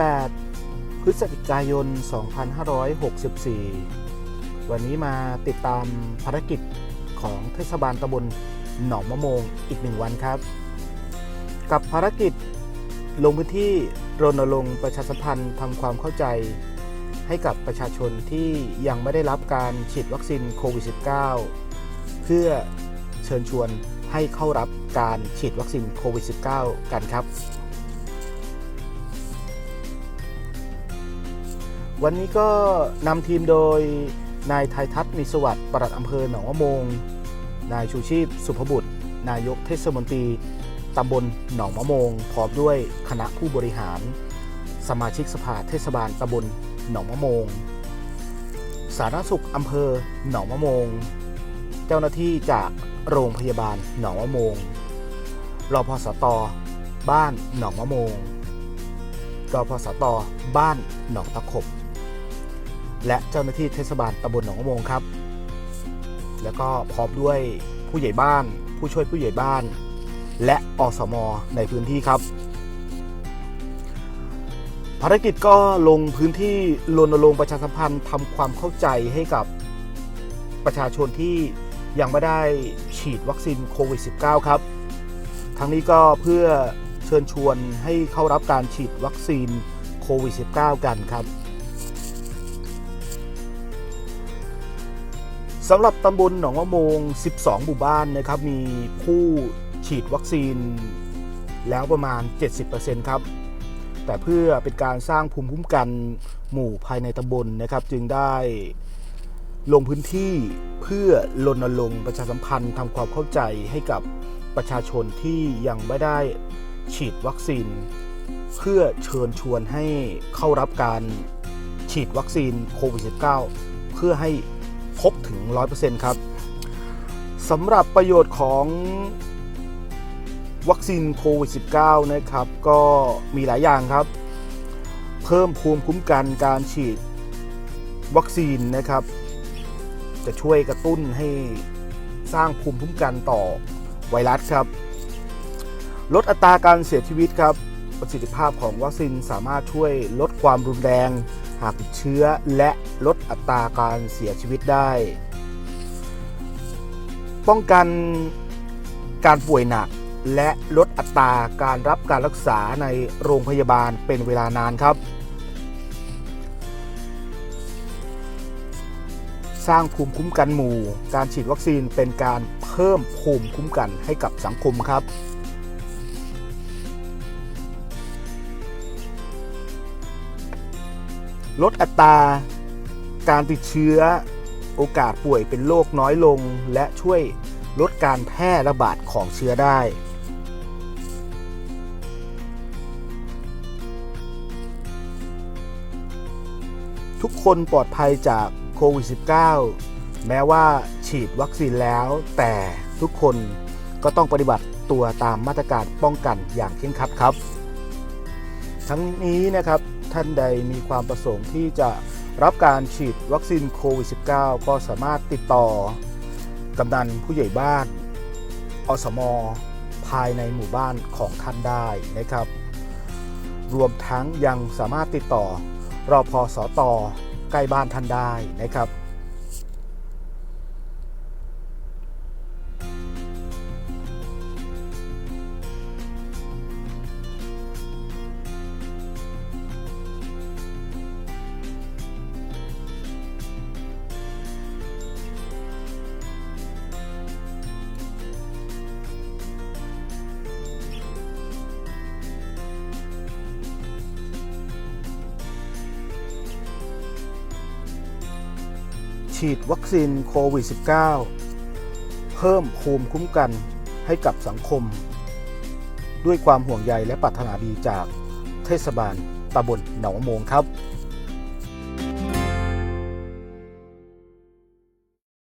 18 พฤศจิกายน 2564 วันนี้มาติดตามภารกิจของเทศบาลตำบลหนองมะโมงอีกหนึ่งวันครับ กับภารกิจลงพื้นที่รณรงค์ประชาสัมพันธ์ทำความเข้าใจ ให้กับประชาชนที่ยังไม่ได้รับการฉีดวัคซีนโควิด -19 เพื่อเชิญชวนให้เข้ารับการฉีดวัคซีนโควิด -19 กันครับ วันนี้ก็นำทีมโดยนายไทยทัศน์มีสวัสดิ์ปลัดอำเภอหนองมะมง นายชูชีพสุภบุตร นายกเทศมนตรีตำบลหนองมะมงพร้อมด้วยคณะผู้บริหาร สมาชิกสภาเทศบาลตำบลหนองมะมง สาธารณสุขอำเภอหนองมะมง เจ้าหน้าที่จากโรงพยาบาลหนองมะมงรพสตบ้านหนองมะมงรพสตบ้านหนองตะขบ และเจ้าหน้าที่เทศบาลตำบลหนองมงครับ แล้วก็พร้อมด้วยผู้ใหญ่บ้าน ผู้ช่วยผู้ใหญ่บ้าน และอสมในพื้นที่ครับ ภารกิจก็ลงพื้นที่รณรงค์ประชาสัมพันธ์ทำความเข้าใจให้กับประชาชนที่ยังไม่ได้ฉีดวัคซีนโควิด -19 ครับ ทั้งนี้ก็เพื่อเชิญชวนให้เข้ารับการฉีดวัคซีนโควิด -19 กันครับ สำหรับตำบลหนองมะโมง 12 หมู่บ้านนะครับ มีผู้ฉีดวัคซีนแล้วประมาณ 70%ครับ แต่เพื่อเป็นการสร้างภูมิคุ้มกันหมู่ภายในตำบลนะครับ จึงได้ลงพื้นที่เพื่อรณรงค์ประชาสัมพันธ์ทำความเข้าใจให้กับประชาชนที่ยังไม่ได้ฉีดวัคซีน เพื่อเชิญชวนให้เข้ารับการฉีดวัคซีนโควิด -19 เพื่อให้ ครบถึง 100%ครับสำหรับประโยชน์ของวัคซีนโควิด -19 นะครับ ก็มีหลายอย่างครับ เพิ่มภูมิคุ้มกันการฉีดวัคซีนนะครับ จะช่วยกระตุ้นให้สร้างภูมิคุ้มกันต่อไวรัสครับ ลดอัตราการเสียชีวิตครับ ประสิทธิภาพของวัคซีนสามารถช่วยลดความรุนแรง หากติดเชื้อและลดอัตราการเสียชีวิตได้ ป้องกันการป่วยหนักและลดอัตราการรับการรักษาในโรงพยาบาลเป็นเวลานานครับ สร้างภูมิคุ้มกันหมู่ การฉีดวัคซีนเป็นการเพิ่มภูมิคุ้มกันให้กับสังคมครับ ลดอัตราการติดเชื้อโอกาสป่วยเป็นโรคน้อยลง และช่วยลดการแพร่ระบาดของเชื้อได้ ทุกคนปลอดภัยจากโควิด -19 แม้ว่าฉีดวัคซีนแล้ว แต่ทุกคนก็ต้องปฏิบัติตัวตามมาตรการป้องกันอย่างเคร่งครัดครับ ทั้งนี้นะครับ ท่านใดมีความประสงค์ที่จะรับการฉีดวัคซีนโควิด -19 ก็สามารถติดต่อกำนันผู้ใหญ่บ้านอสมภายในหมู่บ้านของท่านได้นะครับ รวมทั้งยังสามารถติดต่อรอพอสอตอใกล้บ้านท่านได้นะครับ ฉีดวัคซีนโควิด -19 เพิ่มภูมิคุ้มกันให้กับสังคม ด้วยความห่วงใยและปรารถนาดีจากเทศบาลตำบลหนองมะโมงครับ